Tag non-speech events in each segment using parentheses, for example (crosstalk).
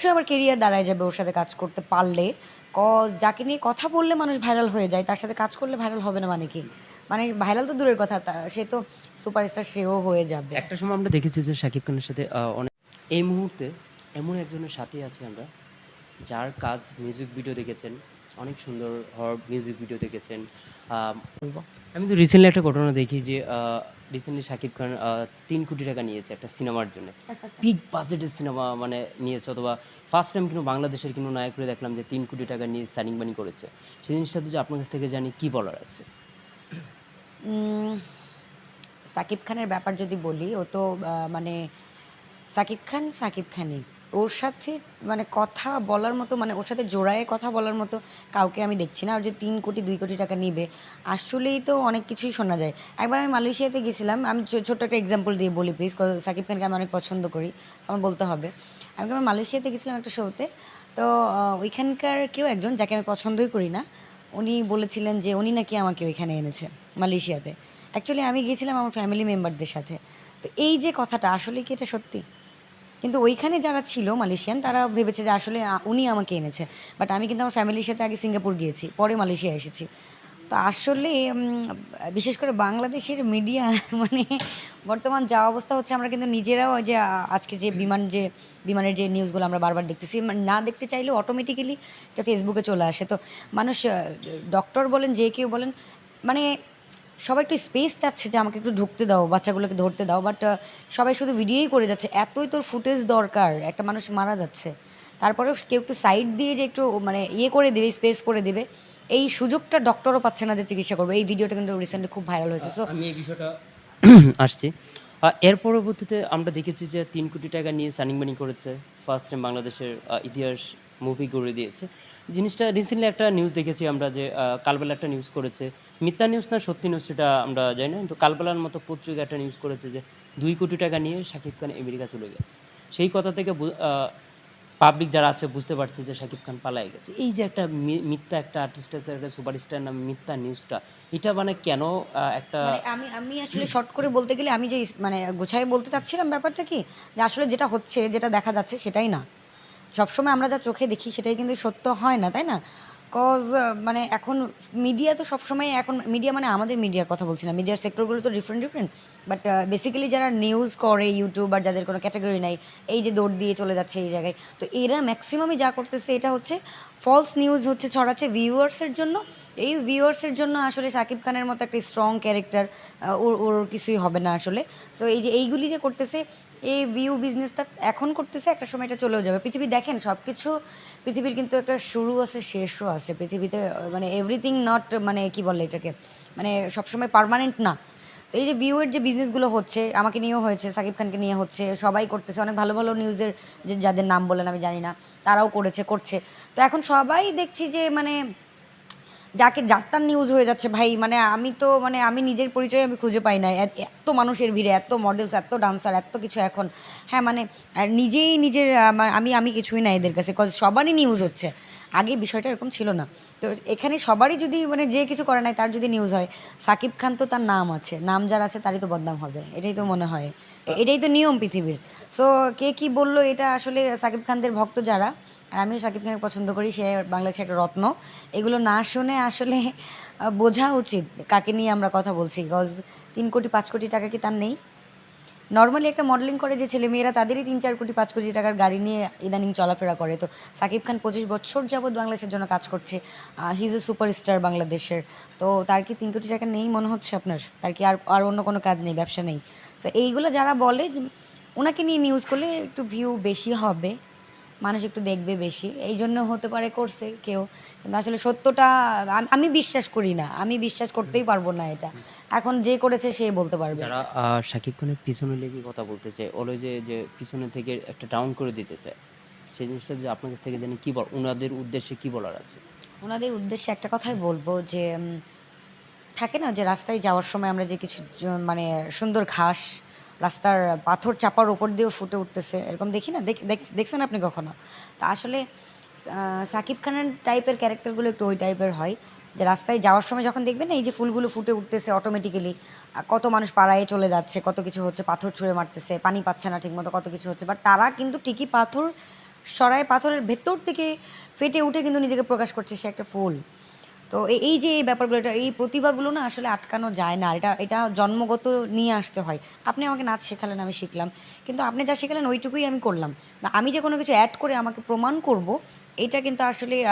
অবশ্যই আমার কেরিয়ার দাঁড়ায় যাবে ওর সাথে কাজ করতে পারলে। কজ যাকে নিয়ে কথা বললে মানুষ ভাইরাল হয়ে যায় তার সাথে কাজ করলে ভাইরাল হবে না মানে কি? মানে ভাইরাল তো দূরের কথা তা- সে তো সুপারস্টার সেও হয়ে যাবে। একটা সময় আমরা দেখেছি যে শাকিব খানের সাথে অনেক এই মুহূর্তে এমন একজনের সাথে আছি আমরা যার কাজ মিউজিক ভিডিও দেখেছেন অনেক সুন্দর হর মিউজিক ভিডিও দেখেছেন। আমি তো রিসেন্টলি একটা ঘটনা দেখি যে রিসেন্টলি শাকিব খান তিন কোটি টাকা নিয়েছে একটা সিনেমার জন্য। বিগ বাজেটের সিনেমা মানে নিয়েছে অথবা ফার্স্ট টাইম কিন্তু বাংলাদেশের কিন্তু নায়ক করে দেখলাম যে তিন কোটি টাকা নিয়ে সাইনিং বানি করেছে। সেই জিনিসটা তো যে আপনার কাছ থেকে জানি কি বলার আছে? সাকিব খানের ব্যাপার যদি বলি ও তো মানে সাকিব খান সাকিব খানই। ওর সাথে মানে কথা বলার মতো মানে ওর সাথে জোড়ায় কথা বলার মতো কাউকে আমি দেখছি না। আর যে তিন কোটি, দুই কোটি টাকা নিবে, আসলেই তো অনেক কিছুই শোনা যায়। একবার আমি মালয়েশিয়াতে গেছিলাম, আমি ছোট্ট একটা এক্সাম্পল দিয়ে বলি প্লিজ সাকিব খানকে আমি অনেক পছন্দ করি আমার বলতে হবে। আমি একবার মালয়েশিয়াতে গেছিলাম একটা শোতে, তো ওইখানকার কেউ একজন যাকে আমি পছন্দই করি না, উনি বলেছিলেন যে উনি নাকি আমাকে ওইখানে এনেছে, মালয়েশিয়াতে। অ্যাকচুয়ালি আমি গিয়েছিলাম আমার ফ্যামিলি মেম্বারদের সাথে। তো এই যে কথাটা, আসলে কি এটা সত্যি? কিন্তু ওইখানে যারা ছিল মালয়েশিয়ান, তারা ভেবেছে যে আসলে উনি আমাকে এনেছে। বাট আমি কিন্তু আমার ফ্যামিলির সাথে আগে সিঙ্গাপুর গিয়েছি, পরে মালয়েশিয়া এসেছি। তো আসলে বিশেষ করে বাংলাদেশের মিডিয়া (laughs) মানে বর্তমান যা অবস্থা হচ্ছে, আমরা কিন্তু নিজেরাও যে আজকে যে বিমান যে, বিমানের যে নিউজগুলো আমরা বারবার দেখতেছি মানে না দেখতে চাইলেও অটোমেটিক্যালি এটা ফেসবুকে চলে আসে। তো মানুষ ডক্টর বলেন, যে কেউ বলেন মানে সবাই একটু স্পেস চাচ্ছে যে আমাকে একটু ঢুকতে দাও বাচ্চাগুলোকে ধরতে দাও বাট সবাই শুধু ভিডিওই করে যাচ্ছে। এতই তোর ফুটেজ দরকার একটা মানুষ মারা যাচ্ছে। তারপরেও কেউ একটু সাইড দিয়ে যে একটু মানে ইয়ে করে দেবে স্পেস করে দেবে। এই সুযোগটা ডক্টরও পাচ্ছে না যে চিকিৎসা করবে। এই ভিডিওটা কিন্তু রিসেন্টলি খুব ভাইরাল হয়েছে। সো আমি এই বিষয়টা (coughs) আসছি। এর পরবর্তীতে আমরা দেখেছি যে তিন কোটি টাকা নিয়ে সানিং বানি করেছে। ফার্স্ট টাইম বাংলাদেশের ইতিহাস মুভি করে দিয়েছে। জিনিসটা রিসেন্টলি একটা নিউজ দেখেছি আমরা যে কালবেলা একটা নিউজ করেছে। মিথ্যা নিউজ না সত্যি নিউজ সেটা আমরা জানি না, কিন্তু কালবেলার মতো পত্রিকা একটা নিউজ করেছে যে, দুই কোটি টাকা নিয়ে শাকিব খান আমেরিকা চলে গেছে। সেই কথা থেকে পাবলিক যারা আছে বুঝতে পারছে যে শাকিব খান পালাই গেছে। এই যে একটা মিথ্যা একটা আর্টিস্টের একটা সুপারস্টার নাম মিথ্যা নিউজটা এটা মানে কেন একটা মানে আমি আমি আসলে শর্ট করে বলতে গেলে আমি যে মানে গুছাই বলতে চাচ্ছিলাম ব্যাপারটা কি? যে আসলে যেটা হচ্ছে, যেটা দেখা যাচ্ছে সেটাই না। সবসময় আমরা যা চোখে দেখি সেটাই কিন্তু সত্য হয় না তাই না? কজ মানে এখন মিডিয়া তো সবসময় এখন মিডিয়া মানে আমাদের মিডিয়ার কথা বলছি না। মিডিয়ার সেক্টরগুলো তো ডিফারেন্ট ডিফারেন্ট বাট বেসিক্যালি যারা নিউজ করে ইউটিউব আর যাদের কোনো ক্যাটাগরি নাই, এই যে দৌড় দিয়ে চলে যাচ্ছে এই জায়গায়, তো এরা ম্যাক্সিমামই যা করতেছে এটা হচ্ছে ফলস নিউজ হচ্ছে ছড়াচ্ছে ভিউয়ার্সের জন্য। এই ভিউয়ার্সের জন্য আসলে শাকিব খানের মতো একটা স্ট্রং ক্যারেক্টার ওর ওর কিছুই হবে না আসলে। সো এই যে এইগুলি যে করতেছে, এই ভিউ বিজনেসটা এখন করতেছে, একটা সময় এটা চলেও যাবে। পৃথিবী দেখেন সব কিছু পৃথিবীর কিন্তু একটা শুরু আছে, শেষও আছে। পৃথিবীতে মানে এভরিথিং নট মানে কি বলে এটাকে মানে সবসময় পারমানেন্ট না। তো এই যে ভিউয়ের যে বিজনেসগুলো হচ্ছে, আমাকে নিয়েও হয়েছে, সাকিব খানকে নিয়ে হচ্ছে, সবাই করতেছে, অনেক ভালো ভালো নিউজের যে যাদের নাম বলেন আমি জানি না, তারাও করেছে, করছে। তো এখন সবাই দেখছি যে মানে যাকে যাত্রার নিউজ হয়ে যাচ্ছে, ভাই মানে আমি তো মানে আমি নিজের পরিচয় আমি খুঁজে পাই না। এত- মানুষের ভিড়ে, এত মডেলস এত ডান্সার এত কিছু এখন। হ্যাঁ মানে নিজেই নিজের আমি আমি কিছুই না এদের কাছে কজ সবারই নিউজ হচ্ছে। আগে বিষয়টা এরকম ছিল না। তো এখানে সবারই যদি মানে যে কিছু করে নাই, তার যদি নিউজ হয়, সাকিব খান তো তার নাম আছে। নাম যার আছে, তারই তো বদনাম হবে। এটাই তো মনে হয়। এটাই তো নিয়ম পৃথিবীর। সো কে কি বলল, এটা আসলে সাকিব খানদের ভক্ত যারা আর আমিও সাকিব খানকে পছন্দ করি, সে বাংলাদেশের একটা রত্ন। এগুলো না শুনে আসলে বোঝা উচিত কাকে নিয়ে আমরা কথা বলছি গজ তিন কোটি, পাঁচ কোটি টাকা কি তার নেই? নর্মালি একটা মডেলিং করে যে ছেলে মেয়েরা তাদেরই তিন, চার কোটি, পাঁচ কোটি টাকার গাড়ি নিয়ে ইদানিং চলাফেরা করে। তো সাকিব খান পঁচিশ বছর যাবৎ বাংলাদেশের জন্য কাজ করছে হিজ এ সুপারস্টার বাংলাদেশের। তো তার কি তিন কোটি টাকা নেই মনে হচ্ছে আপনার? তার কি আর আর অন্য কোনো কাজ নেই, ব্যবসা নেই? তো এইগুলো যারা বলে ওনাকে নিয়ে নিউজ করলে একটু ভিউ বেশি হবে। মানুষ একটু দেখবে বেশি। এই জন্য হতে পারে করছে কেউ। কিন্তু আসলে সত্যটা আমি বিশ্বাস করি না। আমি বিশ্বাস করতেই পারব না এটা। এখন যে করেছে সে বলতে পারবে। যারা শাকিব খানের পিছনে লেগে কথা বলতে চায় ওলো যে যে পিছনে থেকে একটা ডাউন করে দিতে চায় সেই জিনিসটা যে আপনার কাছ থেকে জানি কি বল ওনাদের উদ্দেশ্যে কি বলার আছে? ওনাদের উদ্দেশ্যে একটা কথাই বলব যে থাকে না যে রাস্তায় যাওয়ার সময় আমরা যে কিছু মানে সুন্দর ঘাস রাস্তার পাথর চাপার ওপর দিয়েও ফুটে উঠতেছে। এরকম দেখি না? দেখ- দেখ- দেখছেন আপনি কখনো? তা আসলে সাকিব খানের টাইপের ক্যারেক্টারগুলো একটু ওই টাইপের হয়। যে রাস্তায় যাওয়ার সময় যখন দেখবেন এই যে ফুলগুলো ফুটে উঠতেছে অটোমেটিক্যালি কত মানুষ পাড়ায় চলে যাচ্ছে, কত কিছু হচ্ছে, পাথর ছুঁড়ে মারতেছে, পানি পাচ্ছে না ঠিকমতো, কত কিছু হচ্ছে। বাট তারা কিন্তু ঠিকই পাথর সরায়, পাথরের ভেতর থেকে ফেটে উঠে কিন্তু নিজেকে প্রকাশ করছে সে একটা ফুল। তো এই- যে এই ব্যাপারগুলো, এটা এই প্রতিভাগুলো না আসলে আটকানো যায় না। এটা এটা জন্মগত নিয়ে আসতে হয়। আপনি আমাকে নাচ শেখালেন, আমি শিখলাম। কিন্তু আপনি যা শেখালেন, ওইটুকুই আমি করলাম। না, আমি যে কোনো কিছু অ্যাড করে আমাকে প্রমাণ করব, এটা কিন্তু আসলে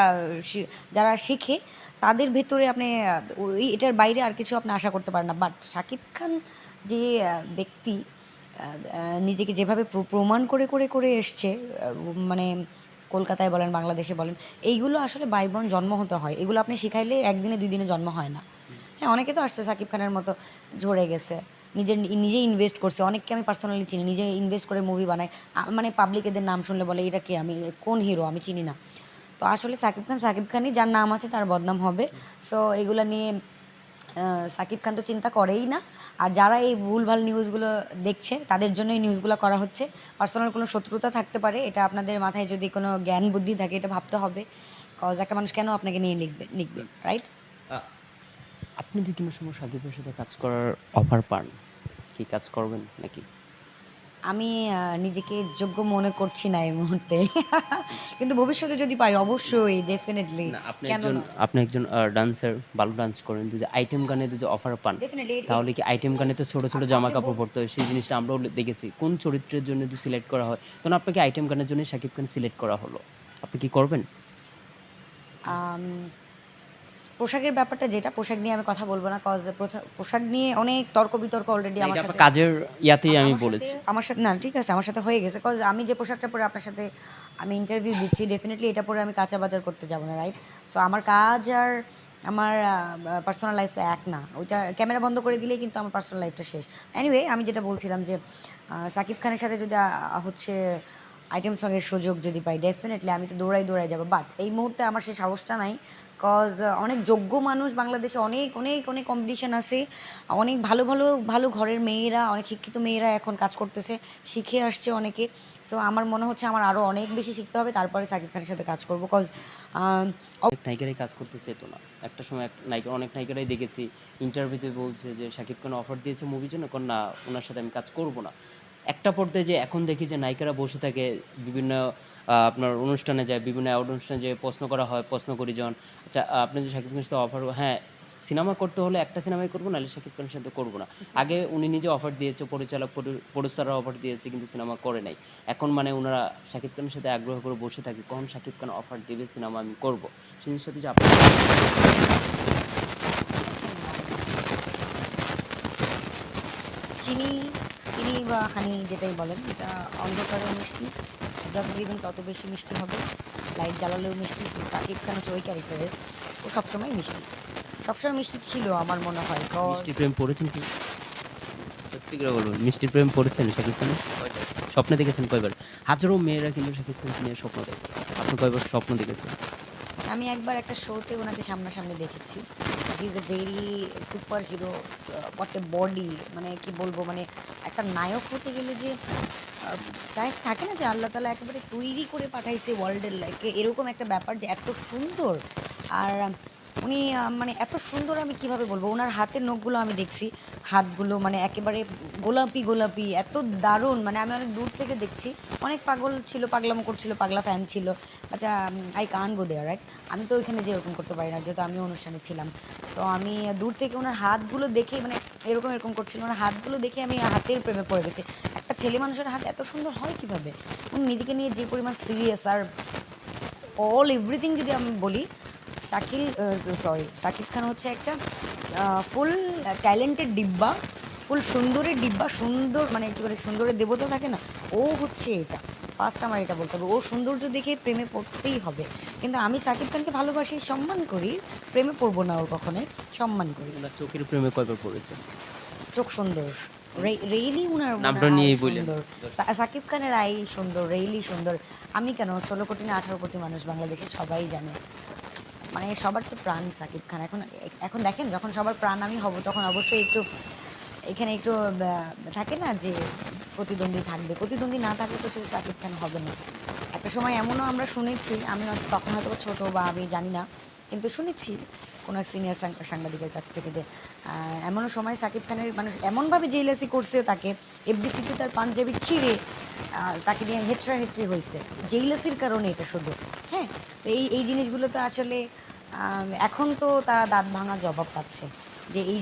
যারা শিখে, তাদের ভেতরে আপনি ওই, এটার বাইরে আর কিছু আপনি আশা করতে পারেন না। বাট শাকিব খান যে ব্যক্তি নিজেকে যেভাবে প্র- প্রমাণ করে করে করে এসছে মানে কলকাতায় বলেন, বাংলাদেশে বলেন, এইগুলো আসলে বাইবর্ন জন্ম হতে হয়। এগুলো আপনি শিখাইলে একদিনে দুই দিনে জন্ম হয় না। হ্যাঁ অনেকে তো আসছে সাকিব খানের মতো ঝরে গেছে। নিজের নিজে ইনভেস্ট করছে। অনেককে আমি পার্সোনালি চিনি, নিজে ইনভেস্ট করে মুভি বানায়। আ- মানে পাবলিক এদের নাম শুনলে বলে, এটা কে? আমি, কোন হিরো আমি চিনি না। তো আসলে সাকিব খান, সাকিব খানই যার নাম আছে তার বদনাম হবে। সো এগুলো নিয়ে সাকিব খান তো চিন্তা করেই না। আর যারা এই ভুলভাল নিউজগুলো দেখছে, তাদের জন্য এই নিউজগুলো করা হচ্ছে। পার্সোনাল কোনো শত্রুতা থাকতে পারে, এটা আপনাদের মাথায় যদি কোনো জ্ঞান বুদ্ধি থাকে, এটা ভাবতে হবে। কজ একটা মানুষ কেন আপনাকে নিয়ে লিখবে লিখবে রাইট আপনি যদি কোনো সময় সাকিবের সাথে কাজ করার অফার পান? কি কাজ করবেন নাকি? আমি নিজেকে যোগ্য মনে করছি না এই মুহূর্তে। (laughs) কিন্তু ভবিষ্যতে যদি পাই অবশ্যই ডেফিনেটলি আপনি একজন? আপনি একজন ডান্সার ভালো ডান্স করেন যদি আইটেম গানে যদি অফার পান তাহলে কি আইটেম গানে তো ছোট ছোট জামা কাপড় পরতে হয় সেই জিনিসটা আমরাও দেখেছি। কোন চরিত্রের জন্য যদি সিলেক্ট করা হয় তখন আপনাকে আইটেম গানের জন্য শাকিব খান সিলেক্ট করা হলো। আপনি কি করবেন? পোশাকের ব্যাপারটা যেটা পোশাক নিয়ে আমি কথা বলব না কজ পোশাক নিয়ে অনেক তর্ক বিতর্ক অলরেডি আমার সাথে কাজের ইয়াতেই আমি বলেছি। আমার সাথে না ঠিক আছে আমার সাথে হয়ে গেছে কজ আমি যে পোশাকটা পরে আপনার সাথে আমি ইন্টারভিউ দিচ্ছি ডেফিনেটলি এটা পরে আমি কাঁচা বাজার করতে যাব না রাইট সো আমার কাজ আর আমার পার্সোনাল লাইফ তো এক না ওইটা ক্যামেরা বন্ধ করে দিলেই কিন্তু আমার পার্সোনাল লাইফটা শেষ। এনিওয়ে আমি যেটা বলছিলাম যে সাকিব খানের সাথে যদি হচ্ছে আইটেম সঙ্গের সুযোগ যদি পাই ডেফিনেটলি আমি তো দৌড়াই দৌড়াই যাব বাট এই মুহূর্তে আমার সেই সাহসটা নাই কজ অনেক যোগ্য মানুষ বাংলাদেশে অনেক অনেক অনেক কম্পিটিশন আছে। অনেক ভালো ভালো ভালো ঘরের মেয়েরা, অনেক শিক্ষিত মেয়েরা এখন কাজ করতেছে, শিখে আসছে অনেকে। সো আমার মনে হচ্ছে আমার আরও অনেক বেশি শিখতে হবে, তারপরে সাকিব খানের সাথে কাজ করব কজ নায়িকারাই কাজ করতে চেত না। একটা সময় এক নায়িকা, অনেক নায়িকারাই দেখেছি ইন্টারভিউতে বলছে যে শাকিব খান অফার দিয়েছে মুভির জন্য? কোন, না, ওনার সাথে আমি কাজ করব না। একটা পর্যায়ে যে এখন দেখি যে নায়িকারা বসে থাকে বিভিন্ন আপনার অনুষ্ঠানে যায়, বিভিন্ন অনুষ্ঠানে যে প্রশ্ন করা হয়, প্রশ্ন করি যখন আচ্ছা আপনি যে শাকিব খানের সাথে অফার হ্যাঁ সিনেমা করতে হলে একটা সিনেমাই করব, নাহলে শাকিব খানের সাথে করব না। আগে উনি নিজে অফার দিয়েছে, পরিচালক প্রডিউসাররা অফার দিয়েছে, কিন্তু সিনেমা করে নাই। এখন মানে ওনারা শাকিব খানের সাথে আগ্রহ করে বসে থাকে, কখন শাকিব খান অফার দেবে সিনেমা আমি করব? সেই সাথে যে আপনার চিনি চিনি বা হানি যেটাই বলেন এটা অন্ধকারেও মিষ্টি যত দিবেন তত বেশি মিষ্টি হবে। লাইট জ্বালালেও মিষ্টি সাকিব খান হচ্ছে ওই ক্যারেক্টারের ও সবসময় মিষ্টি। সবসময় মিষ্টি ছিল আমার মনে হয় মিষ্টি প্রেম পড়েছেন কি? সত্যি করে বলব মিষ্টি প্রেম পড়েছেন শাকিব খানের? স্বপ্নে দেখেছেন কয়বার? হাজারো মেয়েরা কিন্তু শাকিব খানকে নিয়ে স্বপ্ন দেখে। আপনি কয়বার স্বপ্ন দেখেছেন? আমি একবার একটা শোতে ওনাকে সামনাসামনি দেখেছি। He is a very superhero what a body মানে কি বলব মানে একটা নায়ক হতে গেলে যে তাই থাকে না যে আল্লাহ তালা একেবারে তৈরি করে পাঠাইছে ওয়ার্ল্ডের লাইকে এরকম একটা ব্যাপার যে এত সুন্দর। আর উনি মানে এত সুন্দর আমি কীভাবে বলব? ওনার হাতের নখগুলো আমি দেখছি। হাতগুলো মানে একেবারে গোলাপি গোলাপি, এত দারুণ। মানে আমি অনেক দূর থেকে দেখছি। অনেক পাগল ছিল, পাগলামো করছিল, পাগলা ফ্যান ছিল। বাট আই কান গো দেয়ার রাইট আমি তো ওইখানে যে এরকম করতে পারি না, যেহেতু আমি অনুষ্ঠানে ছিলাম। তো আমি দূর থেকে ওনার হাতগুলো দেখে মানে এরকম এরকম করছিল। ওনার হাতগুলো দেখে আমি হাতের প্রেমে পড়ে গেছি। একটা ছেলে মানুষের হাত এত সুন্দর হয় কীভাবে? উনি নিজেকে নিয়ে যে পরিমাণ সিরিয়াস আর অল এভরিথিং যদি আমি বলি শাকিল সরি সাকিব খান হচ্ছে একটা ফুল ট্যালেন্টেড ডিব্বা ফুল সুন্দরের ডিব্বা সুন্দর মানে কি করে সুন্দরের দেবতা থাকে না ও হচ্ছে এটা ফার্স্ট আমার এটা বলতে হবে ওর সৌন্দর্য দেখে প্রেমে পড়তেই হবে কিন্তু আমি সাকিব খানকে ভালোবাসি সম্মান করি প্রেমে পড়ব না ওর কখনোই সম্মান করি। ওনার চোখের প্রেমে কয়বার পড়েছেন চোখ সুন্দর রেইলি উনার। সুন্দর। সাকিব খানের আই সুন্দর রেইলি সুন্দর। আমি কেন ষোলো কোটি না আঠারো কোটি মানুষ বাংলাদেশে সবাই জানে। মানে সবার তো প্রাণ সাকিব খান। এখন এখন দেখেন, যখন সবার প্রাণ আমি হব, তখন অবশ্যই একটু এখানে একটু থাকে না যে প্রতিদ্বন্দ্বী থাকবে। প্রতিদ্বন্দ্বী না থাকলে তো সে সাকিব খান হবে না। একটা সময় এমনও আমরা শুনেছি, আমি তখন হয়তো ছোট বা আমি জানি না। কিন্তু শুনেছি কোনো এক সিনিয়র সাংবাদিকের কাছ থেকে যে এমনও সময় সাকিব খানের মানুষ এমনভাবে জেলাসি করছে তাকে এফডিসিতে তার পাঞ্জাবি ছিঁড়ে তাকে নিয়ে হেচড়া হেচড়ি হয়েছে। জেইলাসির কারণে এটা শুধু হ্যাঁ? তো এই এই জিনিসগুলো তো আসলে এখন তো তারা দাঁত ভাঙা জবাব পাচ্ছে যে এই